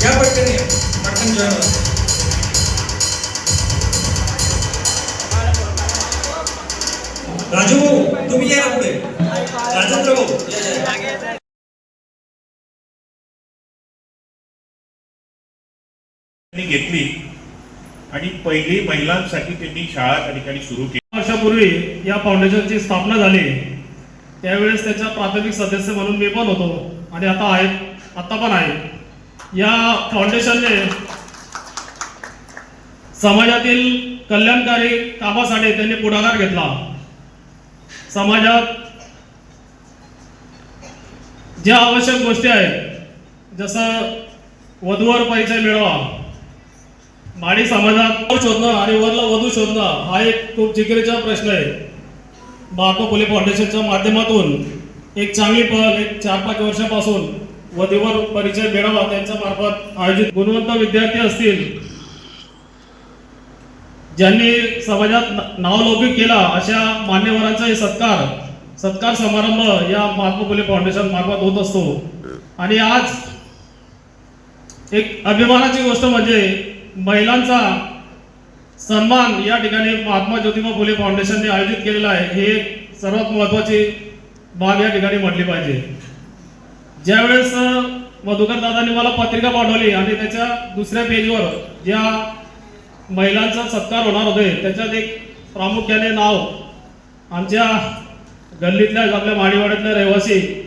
धन्यवाद राजू भाऊ तुम्ही या पुढे. राजेंद्र भाऊ. त्यांनी घेतली आणि पहिली महिलांसाठी त्यांनी शाळा त्या ठिकाणी सुरू केली. वर्षापूर्वी या फाउंडेशनची स्थापना झाली. त्यावेळेस त्याच्या प्राथमिक सदस्य म्हणून मी पण होतो. आणि आता आहेत आता पण आहे या फाउंडेशनने समाजातील कल्याणकारी कामासाठी त्यांनी पुढाकार घेतला. समाजात ज्या आवश्यक गोष्टी आहेत जसं वधूवर परिचय मिळवा माडी समाजात शोधणं आणि वरला वधू शोधणं हा एक खूप जिकिरीचा प्रश्न आहे. महात्मा फुले फाउंडेशनच्या माध्यमातून एक चांगली पहल एक चार पाच वर्षापासून व देवर परिचय मिळावा त्यांच्या मार्फत आयोजित गुणवंत विद्यार्थी असतील. ज्यांनी समाजात नावलौकिक केला अशा मान्यवरांचा सत्कार सत्कार समारंभ या महात्मा फुले फाउंडेशन मार्फत होत असतो. आणि आज एक अभिमानाची गोष्ट म्हणजे महिलांचा सन्मान या ठिकाणी महात्मा ज्योतिबा फुले फाउंडेशनने आयोजित केलेला आहे. हे सर्वात महत्वाची बाब या ठिकाणी म्हटली पाहिजे. ज्यावेळेस अ, मधुकर दादांनी मला पत्रिका पाठवली आणि त्याच्या दुसऱ्या पेजवर ज्या महिलांचा सत्कार होणार होते त्याच्यात एक प्रामुख्याने नाव आमच्या गल्लीतल्या आपल्या माडीवाड्यातल्या रहिवासी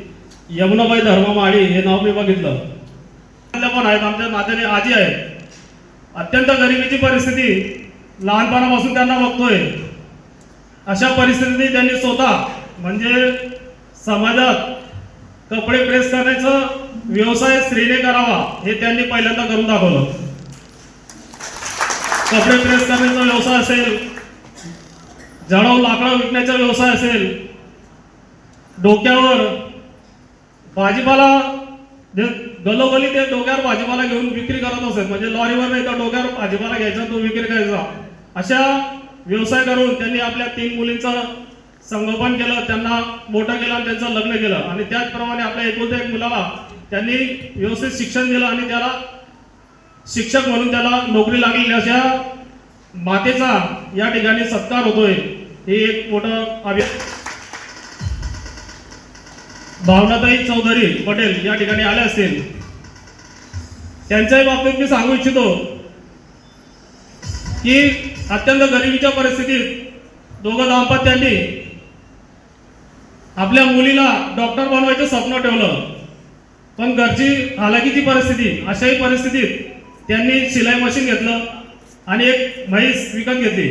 यमुनाबाई धर्मा माडी हे नाव मी बघितलं. पण आहेत आमच्या नात्याने आजी आहेत. अत्यंत गरिबीची परिस्थिती लहानपणापासून त्यांना बघतोय. अशा परिस्थितीत त्यांनी स्वतः म्हणजे समाजात कपडे प्रेस करण्याचा व्यवसाय स्त्रीने करावा हे त्यांनी पहिल्यांदा करून दाखवलं. कपडे प्रेस करण्याचा व्यवसाय असेल जळाव लाकडं विकण्याचा व्यवसाय असेल डोक्यावर भाजीपाला जे गलोगली ते डोक्यावर भाजीपाला घेऊन विक्री करत असत म्हणजे लॉरीवर नाही तर डोक्यावर भाजीपाला घ्यायचा तो विक्री करायचा. अशा व्यवसाय करून त्यांनी आपल्या तीन मुलींचं संगोपन केलं त्यांना मोठं केलं आणि त्यांचं लग्न केलं. आणि त्याचप्रमाणे आपल्या एकुलत्या एक मुलाला त्यांनी व्यवस्थित शिक्षण दिलं आणि त्याला शिक्षक म्हणून त्याला नोकरी लागलेली अशा मातेचा या ठिकाणी सत्कार होतोय. हे एक मोठं अभियान भावनाताई चौधरी पटेल या ठिकाणी आले असतील. त्यांच्याही बाबतीत मी सांगू इच्छितो की अत्यंत गरिबीच्या परिस्थितीत दोघं दाम्पत्यांनी आपल्या मुलीला डॉक्टर बनवायचं स्वप्न ठेवलं. पण घरची हालाकीची परिस्थिती अशाही परिस्थितीत त्यांनी शिलाई मशीन घेतलं आणि एक म्हैस विकत घेतली.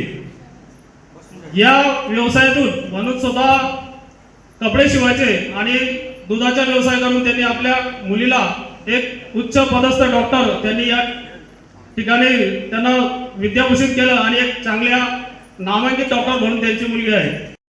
या व्यवसायातून म्हणून स्वतः कपडे शिवायचे आणि दुधाचा व्यवसाय करून त्यांनी आपल्या मुलीला एक उच्च पदस्थ डॉक्टर त्यांनी या ठिकाणी त्यांना विद्याभूषित केलं आणि एक चांगल्या नामांकित डॉक्टर म्हणून त्यांची मुलगी आहे.